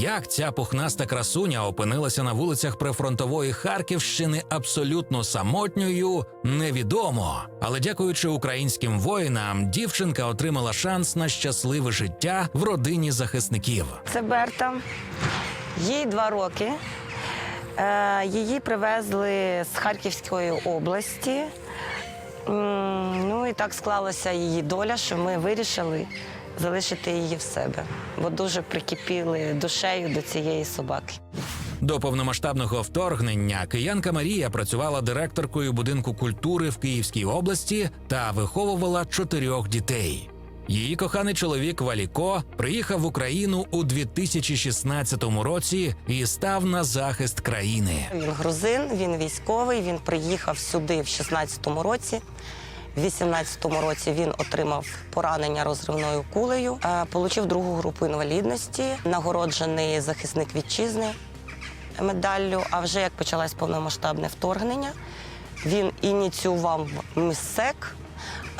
Як ця пухнаста красуня опинилася на вулицях прифронтової Харківщини абсолютно самотньою, невідомо. Але дякуючи українським воїнам, дівчинка отримала шанс на щасливе життя в родині захисників. Це Берта. Їй два роки. Е, Її привезли з Харківської області. Ну і так склалася її доля, що ми вирішили залишити її в себе, бо дуже прикипіли душею до цієї собаки. До повномасштабного вторгнення киянка Марія працювала директоркою будинку культури в Київській області та виховувала чотирьох дітей. Її коханий чоловік Валіко приїхав в Україну у 2016 році і став на захист країни. Він грузин, він військовий. Він приїхав сюди в 16-му році. В 18-му році він отримав поранення розривною кулею, е, получив другу групу інвалідності, нагороджений захисник вітчизни медаллю. А вже як почалось повномасштабне вторгнення, він ініціював МСЕК,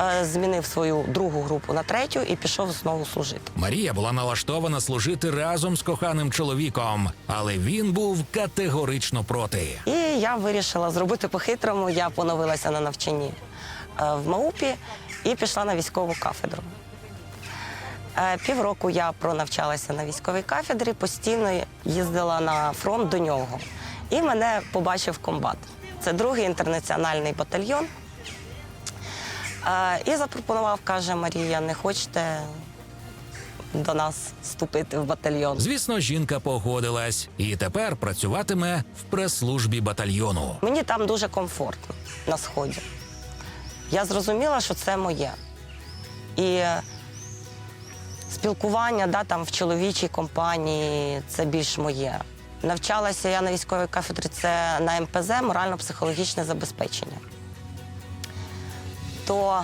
е, змінив свою другу групу на третю і пішов знову служити. Марія була налаштована служити разом з коханим чоловіком, але він був категорично проти. І я вирішила зробити по-хитрому. Я поновилася на навчанні в МАУПі і пішла на військову кафедру. Е, Півроку я пронавчалася на військовій кафедрі, постійно їздила на фронт до нього. І мене побачив комбат. Це другий інтернаціональний батальйон. Е, І запропонував, каже Марія, не хочете до нас вступити в батальйон. Звісно, жінка погодилась і тепер працюватиме в прес-службі батальйону. Мені там дуже комфортно на сході. Я зрозуміла, що це моє. І спілкування да, там, в чоловічій компанії це більш моє. Навчалася я на військовій кафедрі, це на МПЗ морально-психологічне забезпечення. То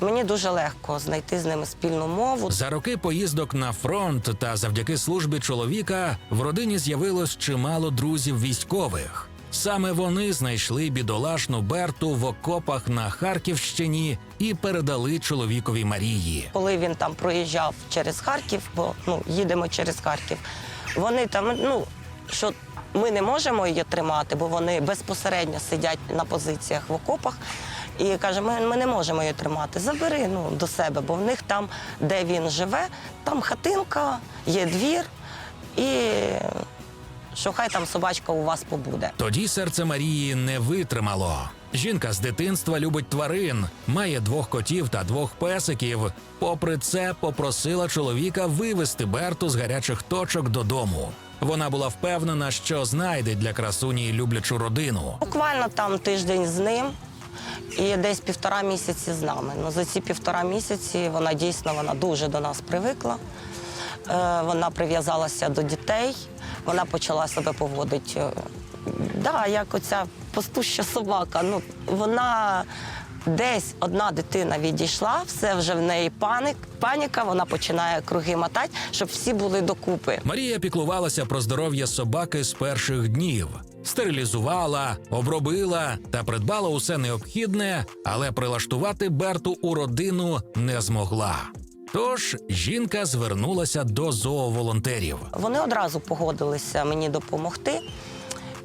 мені дуже легко знайти з ними спільну мову. За роки поїздок на фронт та завдяки службі чоловіка в родині з'явилось чимало друзів військових. Саме вони знайшли бідолашну Берту в окопах на Харківщині і передали чоловікові Марії. коли він там проїжджав через Харків, бо ну їдемо через Харків. Вони там, ну що ми не можемо її тримати, бо вони безпосередньо сидять на позиціях в окопах. І каже, ми, ми не можемо її тримати. Забери ну, до себе, бо в них там, де він живе, там хатинка, є двір, і що хай там собачка у вас побуде. Тоді серце Марії не витримало. Жінка з дитинства любить тварин, має двох котів та двох песиків. Попри це, попросила чоловіка вивезти Берту з гарячих точок додому. Вона була впевнена, що знайде для красуні люблячу родину. Буквально там тиждень з ним і десь півтора місяці з нами. Ну, за ці півтора місяці вона дійсно вона дуже до нас привикла. Е, вона прив'язалася до дітей, вона почала себе поводити. е, Да, як оця пастуща собака. Ну, вона десь одна дитина відійшла, все вже в неї паник, паніка, вона починає круги мотати, щоб всі були докупи. Марія піклувалася про здоров'я собаки з перших днів, стерилізувала, обробила та придбала усе необхідне, але прилаштувати Берту у родину не змогла. Тож жінка звернулася до зооволонтерів. Вони одразу погодилися мені допомогти.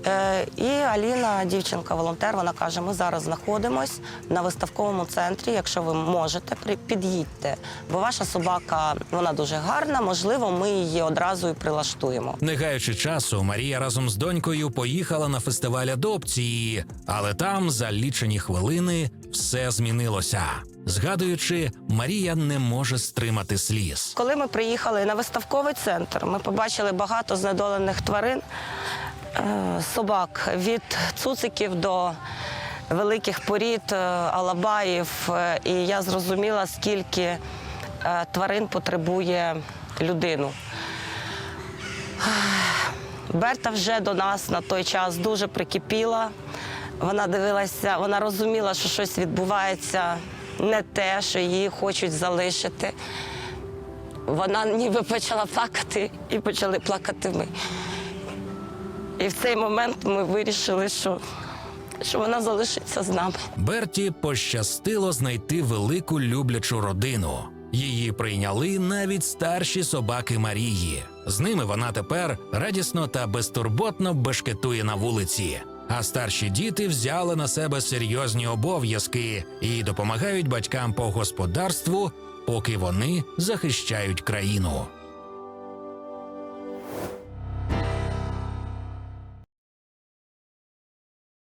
Е, І Аліна, дівчинка-волонтер, вона каже: ми зараз знаходимось на виставковому центрі. Якщо ви можете, під'їдьте, бо ваша собака вона дуже гарна. Можливо, ми її одразу і прилаштуємо. Не гаючи часу, Марія разом з донькою поїхала на фестиваль адопції, але там за лічені хвилини все змінилося. Згадуючи, Марія не може стримати сліз. Коли ми приїхали на виставковий центр, ми побачили багато знедолених тварин, е, собак від цуциків до великих порід, е, алабаїв. Е, І я зрозуміла, скільки тварин потребує людину. Берта вже до нас на той час дуже прикипіла. Вона дивилася, вона розуміла, що щось відбувається не те, що її хочуть залишити. Вона ніби почала плакати і почали плакати ми. І в цей момент ми вирішили, що, що вона залишиться з нами. Берті пощастило знайти велику люблячу родину. Її прийняли навіть старші собаки Марії. З ними вона тепер радісно та безтурботно бешкетує на вулиці. А старші діти взяли на себе серйозні обов'язки і допомагають батькам по господарству, поки вони захищають країну.